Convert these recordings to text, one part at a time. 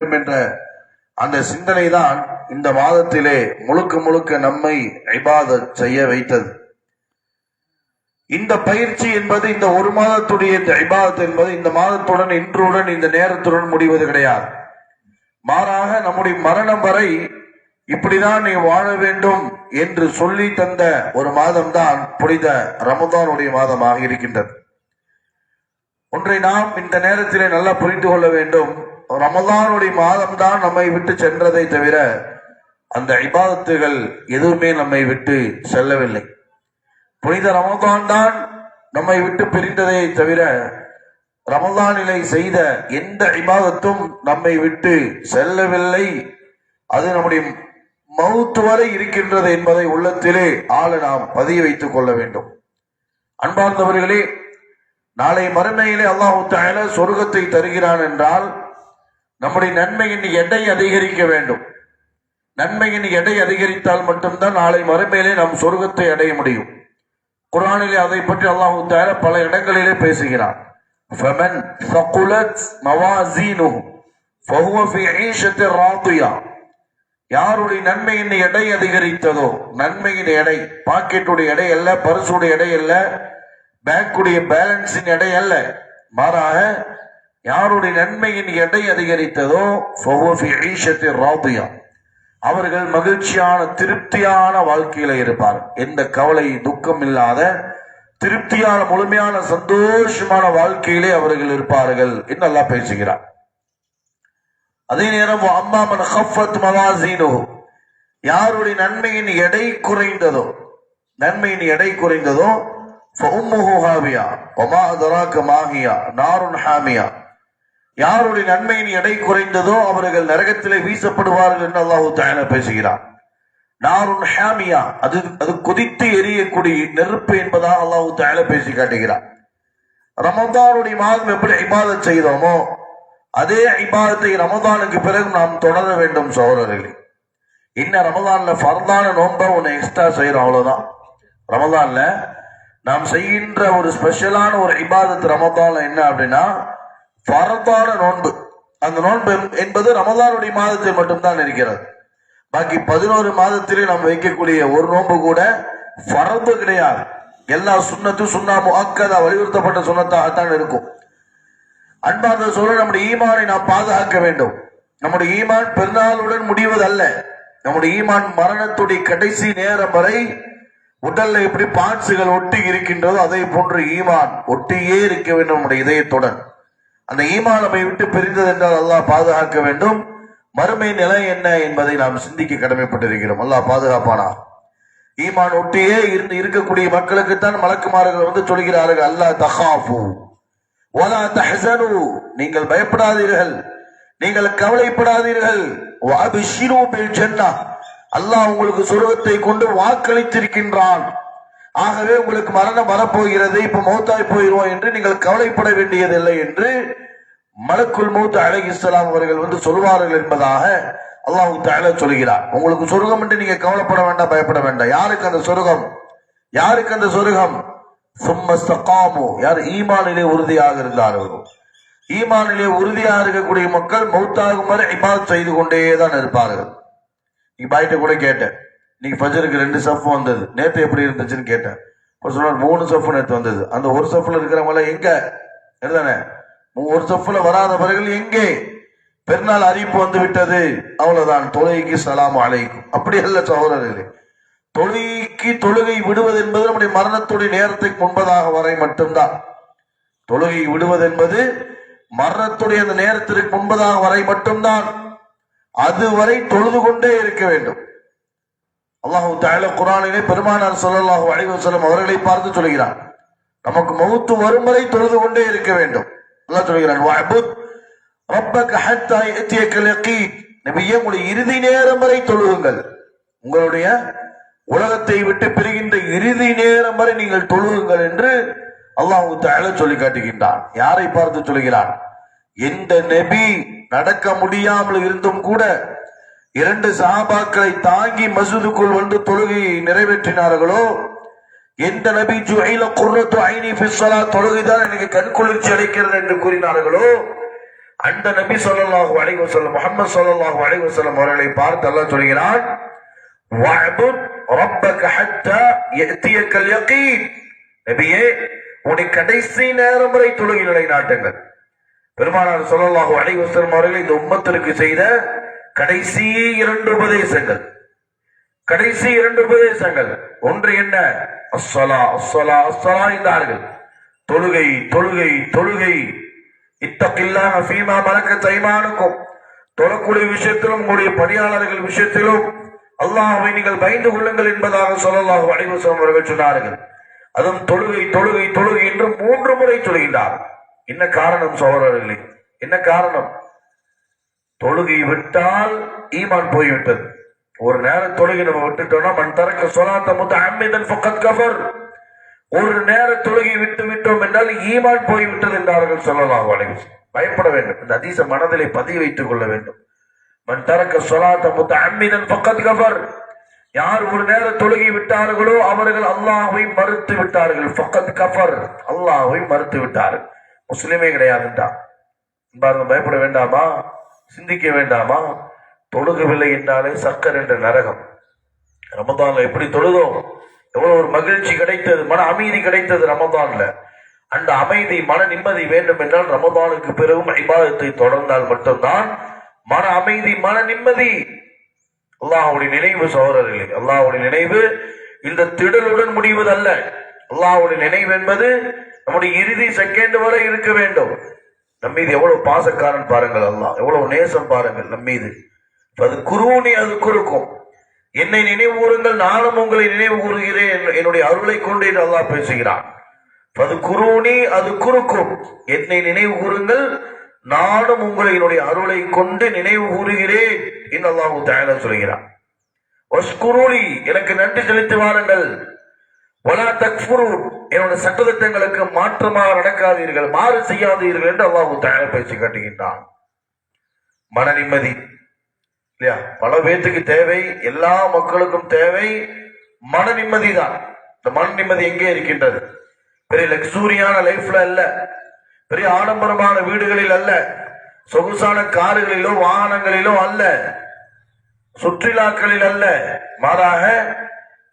வேண்டும் என்ற அந்த சிந்தனை தான் இந்த மாதத்திலே முழுக்க முழுக்க நம்மை ஐபாத செய்ய வைத்தது. இந்த பயிற்சி என்பது இந்த ஒரு மாதத்துடைய இந்த ஐபாதத் என்பது இந்த மாதத்துடன் இன்றுடன் இந்த நேரத்துடன் முடிவது கிடையாது. மாறாக நம்முடைய மரணம் வரை இப்படிதான் நீ வாழ வேண்டும் என்று சொல்லி தந்த ஒரு மாதம்தான் புனித ரமதானுடைய மாதமாக இருக்கின்றது. ஒன்றை நாம் இந்த நேரத்திலே நல்லா புரிந்து கொள்ள வேண்டும். ரமதானுடைய மாதம் தான் நம்மை விட்டு சென்றதை தவிர அந்த இபாதத்துகள் எதுவுமே நம்மை விட்டு செல்லவில்லை. புனித ரமதான் தான் நம்மை விட்டு பிரிந்ததை தவிர ரமதானிலை செய்த எந்த இபாதத்தும் நம்மை விட்டு செல்லவில்லை. அது நம்முடைய மவுத்து வரை இருக்கின்றது என்பதை உள்ளத்திலே ஆள நாம் பதிய வைத்துக் கொள்ள வேண்டும். அன்பார்ந்தவர்களே நாளை மறுமையிலே அல்லாஹு தாயால சொர்க்கத்தை தருகிறான் என்றால் நம்முடைய நன்மையின் எடை அதிகரிக்க வேண்டும். நன்மையின் எடை அதிகரித்தால் மட்டும்தான் நாளை மறுமையிலே நம் சொர்க்கத்தை அடைய முடியும். குரானிலே அதை பற்றி அல்லாஹு தார பல இடங்களிலே பேசுகிறார் ஃபமன் ஃபகுலத் மவாசீனுஹு ஃபஹுவ ஃபி யாருடைய நன்மையின் எடை அதிகரித்ததோ நன்மையின் எடை பாக்கெட்டுடைய எடை அல்ல பரிசுடைய எடை அல்ல பேங்குடைய பேலன்ஸின் எடை அல்ல. மாறாக யாருடைய நன்மையின் எடை அதிகரித்ததோ ராபியா அவர்கள் மகிழ்ச்சியான திருப்தியான வாழ்க்கையில இருப்பார். எந்த கவலை துக்கம் இல்லாத திருப்தியான முழுமையான சந்தோஷமான வாழ்க்கையிலே அவர்கள் இருப்பார்கள் என்று நல்லா பேசுகிறார் அதே நேரம் அம்மாமன் ஹஃபத் மலாசீனோ யாருடைய நன்மையின் எடை குறைந்ததோ நன்மையின் எடை குறைந்ததோ ஃபஉம்முஹு ஹாவியா ஒமா தராக்கு மாஹியா ஹாமியா. யாருடைய நன்மையின் எடை குறைந்ததோ அவர்கள் நரகத்திலே வீசப்படுவார்கள் என்று அல்லாஹு தஆலா பேசுகிறார் நாருன் ஹாமியா அது அது கொதித்து எரியக்கூடிய நெருப்பு என்பதாக அல்லாஹு தஆலா பேசி காட்டுகிறார் ரமதானுடைய மாதம் எப்படி இபாதத் செய்தோமோ அதே ஐபாதத்தை ரமதானுக்கு பிறகு நாம் தொடர வேண்டும் சோழர்களே இன்ன ரமதான்ல ஃபர்தான நோன்பை ஒன்று எக்ஸ்ட்ரா செய்யறோம் அவ்வளவுதான். ரமதான்ல நாம் செய்கின்ற ஒரு ஸ்பெஷலான ஒரு இபாதத் ரமதான்ல என்ன அப்படின்னா ஃபர்தான நோன்பு. அந்த நோன்பு என்பது ரமதானுடைய மாதத்தில் மட்டும்தான் இருக்கிறது. பாக்கி பதினோரு மாதத்திலே நாம் வைக்கக்கூடிய ஒரு நோன்பு கூட ஃபரது கிடையாது. எல்லா சுண்ணத்தும் சுண்ணாமு அக்கதா வலியுறுத்தப்பட்ட சுண்ணத்தாகத்தான் இருக்கும். அன்பார்ந்த சொல்ல நம்முடைய ஈமானை நாம் பாதுகாக்க வேண்டும். நம்முடைய ஈமான் பெருநாளுடன் முடிவதல்ல. நம்முடைய ஈமான் மரணத்துடைய கடைசி நேரம் வரை உடல்ல எப்படி பாட்சுகள் ஒட்டி இருக்கின்றதோ அதே போன்று ஈமான் ஒட்டியே இருக்க வேண்டும் நம்முடைய இதயத்துடன். அந்த ஈமான் நம்மை விட்டு பிரிந்தது என்றால் அல்லாஹ் பாதுகாக்க வேண்டும். மறுமை நிலை என்ன என்பதை நாம் சிந்திக்க கடமைப்பட்டிருக்கிறோம். அல்லாஹ் பாதுகாப்பானா? ஈமான் ஒட்டியே இருந்து இருக்கக்கூடிய மக்களுக்குத்தான் மலக்குமார்கள் வந்து சொல்கிறார்கள் அல்லாஹ் தஹாஃபு வலா தஹசனு. நீங்கள் பயப்படாதீர்கள். நீங்கள் கவலைப்படாதீர்கள். வஅபிஷிரு பில் ஜன்னah அல்லாஹ் உங்களுக்கு சொர்க்கத்தை கொண்டு வாக்களித்திருக்கின்றான். ஆகவே உங்களுக்கு மரணம் வரப்போகிறது இப்ப மௌத்தாய் போயிடுவோம் என்று நீங்கள் கவலைப்பட வேண்டியதில்லை என்று மலக்குல் மௌத் இஸ்லாம் அவர்கள் வந்து சொல்வார்கள் என்பதாக அல்லாஹ் தயல சொல்கிறார். உங்களுக்கு சொர்க்கம் என்று நீங்க கவலைப்பட வேண்டாம் பயப்பட வேண்டாம். யாருக்கு அந்த சொர்க்கம்? யாருக்கு அந்த சொர்க்கம்? சும்மஸ்தகாமு யார் ஈமானிலே உறுதியாக இருந்தார்களோ ஈமானிலே உறுதியாக இருக்கக்கூடிய மக்கள் மௌத்தாகும் வரை இபாத் செய்து கொண்டே தான் இருப்பார்கள். நீ பாய்கிட்ட கூட கேட்டேன். இன்னைக்கு ஃபஜருக்கு ரெண்டு சஃபும் வந்தது. நேற்று எப்படி இருந்துச்சுன்னு கேட்டேன். ஒரு சொன்னார் மூணு சஃபு நேற்று வந்தது. அந்த ஒரு சஃபில் இருக்கிறவங்க எங்க? எழுதானே ஒரு சஃப்ல வராதவர்கள் எங்கே? பெருநாள் அறிவிப்பு வந்து விட்டது. அவ்வளவுதான். தொழுகைக்கு சலாம் அழைக்கும் அப்படி அல்ல சகோதரர்களே. தொழுகைக்கு தொழுகை விடுவது என்பது நம்முடைய மரணத்துடைய நேரத்துக்கு முன்பதாக வரை மட்டும்தான். தொழுகை விடுவது என்பது மரணத்துடைய அந்த நேரத்திற்கு முன்பதாக வரை மட்டும்தான். அதுவரை தொழுது கொண்டே இருக்க வேண்டும். அல்லாஹு தாயில குரானிலே பெருமானார் ஸல்லல்லாஹு அலைஹி வஸல்லம் அவர்களை பார்த்து சொல்கிறார். நமக்கு மௌத்து வரும் வரை தொழுது கொண்டே இருக்க வேண்டும். அல்லாஹ் சொல்கிறான் வஅபுத் ரப்பக ஹத்தா யத்தியக்கல் நபியே உங்களுடைய இறுதி நேரம் வரை தொழுகுங்கள். உங்களுடைய உலகத்தை விட்டு பிரிகின்ற இறுதி நேரம் வரை நீங்கள் தொழுகுங்கள் என்று அல்லாஹு தஆலா சொல்லி காட்டுகின்றான் யாரை பார்த்து சொல்கிறான்? எந்த நபி நடக்க முடியாமல் இருந்தும் கூட இரண்டு சஹாபாக்களை தாங்கி மசூதுக்குள் வந்து தொழுகையை நிறைவேற்றினார்களோ? எந்த நபி ஜுஹைல குர்ரத்து ஐனி பிஸ்வலா தொழுகைதான் எனக்கு கண்குளிர்ச்சி அளிக்கிறது என்று கூறினார்களோ? அந்த நபி சொல்லல்லாஹு அலைவசல்லம் முகமது சொல்லல்லாஹு அலைவசல்லம் அவர்களை பார்த்து அல்ல சொல்கிறான் வஅபுத் ரப்பக ஹத்தா எத்திய யகீன் நபியே உன்னை கடைசி நேரம் வரை தொழுகை நிலைநாட்டுங்கள். பெருமானார் சொல்லல்லாஹு அலைவசல்லம் அவர்கள் இந்த உம்மத்திற்கு செய்த கடைசி இரண்டு உபதேசங்கள். கடைசி இரண்டு உபதேசங்கள். ஒன்று என்ன? அஸ்ஸலா அஸ்ஸலா அஸ்ஸலா என்றார்கள். தொழுகை தொழுகை தொழுகை. இத்தகில்லாஹ ஃபீமா மலக்க தைமானுக்கும் தொழக்கூடிய விஷயத்திலும் உங்களுடைய பணியாளர்கள் விஷயத்திலும் அல்லாஹ்வை நீங்கள் பயந்து கொள்ளுங்கள் என்பதாக சொல்லலாக வடிவசம் அவர்கள் சொன்னார்கள். அதுவும் தொழுகை தொழுகை தொழுகை என்று மூன்று முறை சொல்கின்றார் என்ன காரணம் சோழர்களே என்ன காரணம்? தொழுகை விட்டால் ஈமான் போய்விட்டது. ஒரு நேரம் தொழுகை நம்ம விட்டுட்டோம்னா மண் தரக்க சொலாத்த முத்த அம்மிதன் ஃபக்கத் கஃபர். ஒரு நேர தொழுகை விட்டு விட்டோம் என்றால் ஈமான் போய்விட்டது என்றார்கள் சொல்லலாம் பயப்பட வேண்டும். இந்த அதிச மனதிலே பதிய வைத்துக் கொள்ள வேண்டும். மண் தரக்க சொலாத்த முத்த அம்மிதன் ஃபக்கத் கஃபர். யார் ஒரு நேர தொழுகை விட்டார்களோ அவர்கள் அல்லாஹை மறுத்து விட்டார்கள். ஃபக்கத் கஃபர். அல்லாஹ்வை மறுத்து விட்டார்கள். முஸ்லிமே கிடையாதுண்டா. பாருங்க பயப்பட வேண்டாமா? சிந்திக்க வேண்டாமா? தொழுகவில்லை என்றாலே சக்கர் என்ற நரகம். ரமதான்ல எப்படி தொழுதோம்? எவ்வளவு ஒரு மகிழ்ச்சி கிடைத்தது மன அமைதி கிடைத்தது ரமதான்ல. அந்த அமைதி மன நிம்மதி வேண்டும் என்றால் ரமதானுக்கு பிறகும் ஐபாதத்தை தொடர்ந்தால் மட்டும்தான் மன அமைதி மன நிம்மதி. அல்லாஹுடைய நினைவு சோழர்களே அல்லாஹுடைய நினைவு இந்த திடலுடன் முடிவதல்ல. அல்லாஹுடைய நினைவு என்பது நம்முடைய இறுதி செகண்ட் வரை இருக்க வேண்டும். நம்மீது எவ்வளவு பாசக்காரன் பாருங்கள் அல்லா எவ்வளவு நேசம் பாருங்கள் நம்மீது. அது குருவனி அது குறுக்கும். என்னை நினைவு கூறுங்கள் நானும் உங்களை நினைவு கூறுகிறேன் என்னுடைய அருளை கொண்டு என்று அல்லாஹ் பேசுகிறான். அது குருவனி அது குறுக்கும். என்னை நினைவு கூறுங்கள் நானும் உங்களை என்னுடைய அருளை கொண்டு நினைவு கூறுகிறேன் என்று அல்லாஹு தயாரா சொல்கிறான். வஸ்குருளி எனக்கு நன்றி செலுத்தி வாருங்கள். வலா தக்ஃபுரூன் என்னோட சட்டத்திட்டங்களுக்கு மாற்றமாக நடக்காதீர்கள் மாறு செய்யாதீர்கள் என்று அல்லாஹு தயார் பேசி காட்டுகின்றான். மன நிம்மதி இல்லையா? பல பேத்துக்கு தேவை எல்லா மக்களுக்கும் தேவை மன நிம்மதி தான். இந்த மன நிம்மதி எங்கே இருக்கின்றது? பெரிய லக்ஸூரியான லைஃப்ல அல்ல. பெரிய ஆடம்பரமான வீடுகளில் அல்ல. சொகுசான கார்களிலோ வாகனங்களிலோ அல்ல. சுற்றுலாக்களில் அல்ல. மாறாக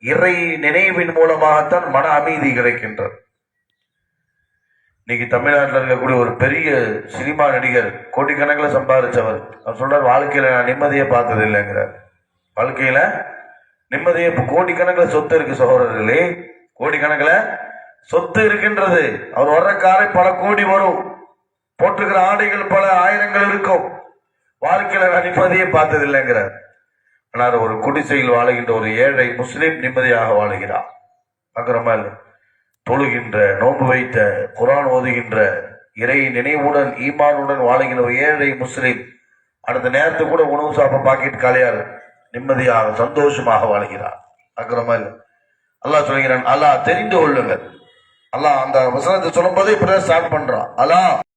இறை நினைவின் மூலமாகத்தான் மன அமைதி கிடைக்கின்றது. இன்னைக்கு தமிழ்நாட்டில் இருக்கக்கூடிய ஒரு பெரிய சினிமா நடிகர் கோடிக்கணக்கில் சம்பாதிச்சவர். அவர் சொல்றார் வாழ்க்கையில நான் நிம்மதியை பார்த்தது இல்லைங்கிறார். வாழ்க்கையில நிம்மதியை இப்போ கோடிக்கணக்கில் சொத்து இருக்கு சகோதரர்களே. கோடிக்கணக்கில் சொத்து இருக்கின்றது. அவர் வர்ற காரை பல கோடி வரும். போட்டிருக்கிற ஆடைகள் பல ஆயிரங்கள் இருக்கும். வாழ்க்கையில நான் நிம்மதியை பார்த்தது இல்லைங்கிறார். ஆனால் ஒரு குடிசையில் வாழுகின்ற ஒரு ஏழை முஸ்லீம் நிம்மதியாக வாழுகிறார். பார்க்குறோமா தொழுகின்ற நோன்பு வைத்த குரான் ஓதுகின்ற இறை நினைவுடன் ஈமானுடன் வாழுகின்ற ஒரு ஏழை முஸ்லீம் அடுத்த நேரத்துக்கு கூட உணவு சாப்பிட பாக்கெட் காலையால் நிம்மதியாக சந்தோஷமாக வாழுகிறார். பார்க்குறோமா அல்லாஹ் சொல்கிறான் அல்லாஹ் தெரிந்து கொள்ளுங்கள். அல்லாஹ் அந்த வசனத்தை சொல்லும்போது இப்படிதான் ஸ்டார்ட் பண்றான். அல்லாஹ்